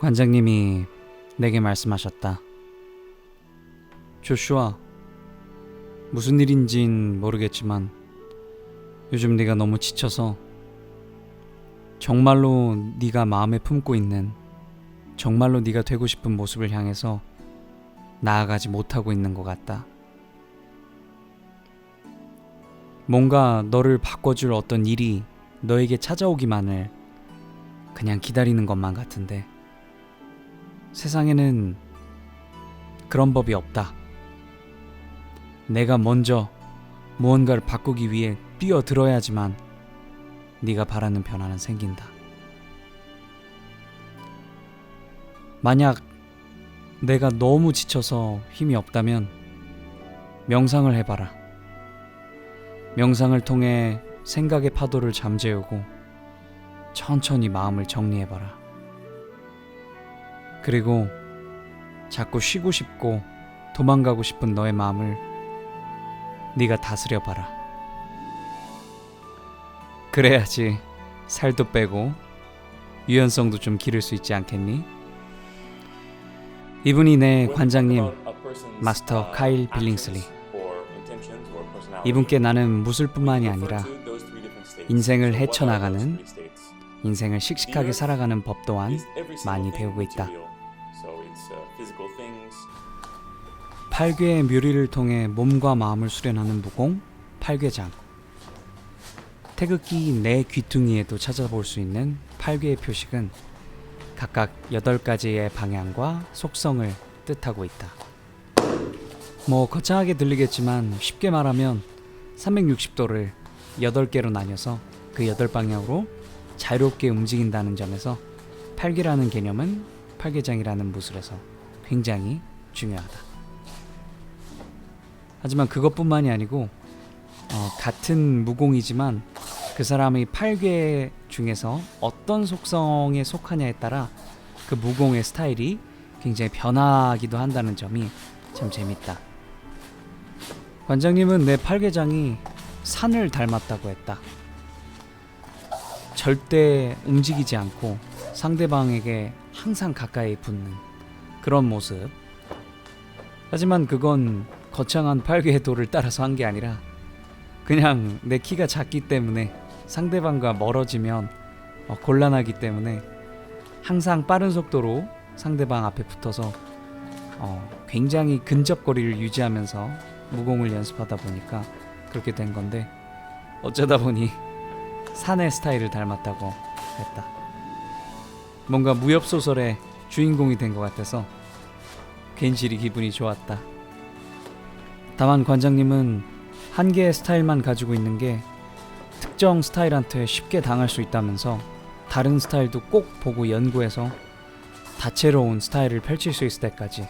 관장님이 내게 말씀하셨다. 조슈아, 무슨 일인진 모르겠지만 요즘 네가 너무 지쳐서 정말로 네가 마음에 품고 있는 정말로 네가 되고 싶은 모습을 향해서 나아가지 못하고 있는 것 같다. 뭔가 너를 바꿔줄 어떤 일이 너에게 찾아오기만을 그냥 기다리는 것만 같은데 세상에는 그런 법이 없다. 내가 먼저 무언가를 바꾸기 위해 뛰어들어야지만 네가 바라는 변화는 생긴다. 만약 내가 너무 지쳐서 힘이 없다면 명상을 해봐라. 명상을 통해 생각의 파도를 잠재우고 천천히 마음을 정리해봐라. 그리고 자꾸 쉬고 싶고 도망가고 싶은 너의 마음을 네가 다스려 봐라. 그래야지 살도 빼고 유연성도 좀 기를 수 있지 않겠니? 이분이 내 관장님 마스터 카일 빌링슬리. 이분께 나는 무술뿐만이 아니라 인생을 헤쳐나가는 인생을 씩씩하게 살아가는 법 또한 많이 배우고 있다. 팔괘의 묘리를 통해 몸과 마음을 수련하는 무공 팔괘장. 태극기 내 귀퉁이에도 찾아볼 수 있는 팔괘의 표식은 각각 8가지의 방향과 속성을 뜻하고 있다. 뭐 거창하게 들리겠지만 쉽게 말하면 360도를 8개로 나뉘어서 그 8방향으로 자유롭게 움직인다는 점에서 팔괘라는 개념은 팔괘장이라는 무술에서 굉장히 중요하다. 하지만 그것뿐만이 아니고 어, 같은 무공이지만 그 사람의 팔괘 중에서 어떤 속성에 속하냐에 따라 그 무공의 스타일이 굉장히 변하기도 한다는 점이 참 재밌다. 관장님은 내 팔괘장이 산을 닮았다고 했다. 절대 움직이지 않고 상대방에게 항상 가까이 붙는 그런 모습. 하지만 그건 거창한 팔괘의 도를 따라서 한 게 아니라 그냥 내 키가 작기 때문에 상대방과 멀어지면 어, 곤란하기 때문에 항상 빠른 속도로 상대방 앞에 붙어서 어, 굉장히 근접거리를 유지하면서 무공을 연습하다 보니까 그렇게 된 건데 어쩌다 보니 사내 스타일을 닮았다고 했다. 뭔가 무협 소설의 주인공이 된 것 같아서 괜시리 기분이 좋았다. 다만 관장님은 한 개의 스타일만 가지고 있는 게 특정 스타일한테 쉽게 당할 수 있다면서 다른 스타일도 꼭 보고 연구해서 다채로운 스타일을 펼칠 수 있을 때까지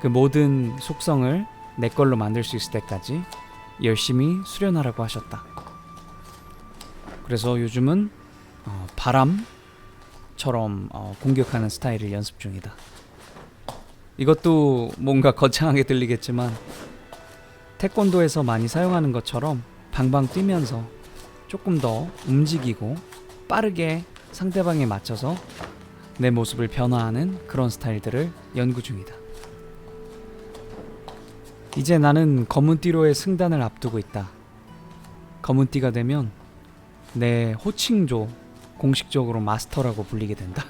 그 모든 속성을 내 걸로 만들 수 있을 때까지 열심히 수련하라고 하셨다. 그래서 요즘은 어, 바람 처럼 어, 공격하는 스타일을 연습 중이다. 이것도 뭔가 거창하게 들리겠지만 태권도에서 많이 사용하는 것처럼 방방 뛰면서 조금 더 움직이고 빠르게 상대방에 맞춰서 내 모습을 변화하는 그런 스타일들을 연구 중이다. 이제 나는 검은띠로의 승단을 앞두고 있다. 검은띠가 되면 내 호칭조 공식적으로 마스터라고 불리게 된다.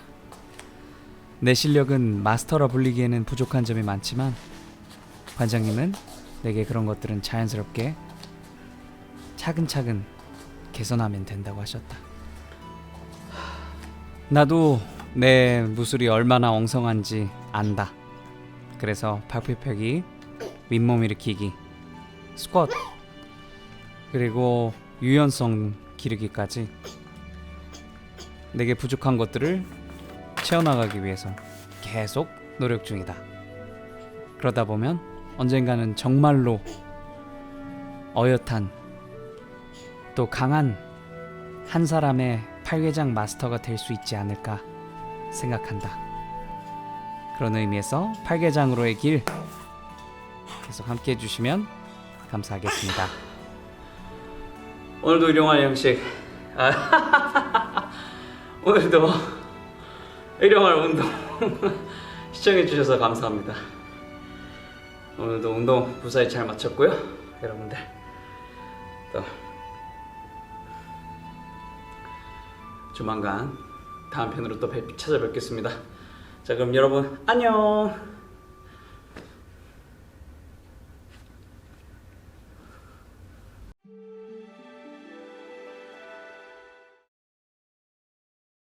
내 실력은 마스터라 불리기에는 부족한 점이 많지만 관장님은 내게 그런 것들은 자연스럽게 차근차근 개선하면 된다고 하셨다. 나도 내 무술이 얼마나 엉성한지 안다. 그래서 팔굽혀펴기, 윗몸 일으키기, 스쿼트, 그리고 유연성 기르기까지 내게 부족한 것들을 채워나가기 위해서 계속 노력 중이다. 그러다 보면 언젠가는 정말로 어엿한 또 강한 한 사람의 팔괘장 마스터가 될 수 있지 않을까 생각한다. 그런 의미에서 팔괘장으로의 길 계속 함께 해주시면 감사하겠습니다. 오늘도 일용할 형식 아, 오늘도 일용할 운동 시청해 주셔서 감사합니다. 오늘도 운동 무사히 잘 마쳤고요. 여러분들 또 조만간 다음 편으로 또 뵙- 찾아뵙겠습니다. 자 그럼 여러분 안녕.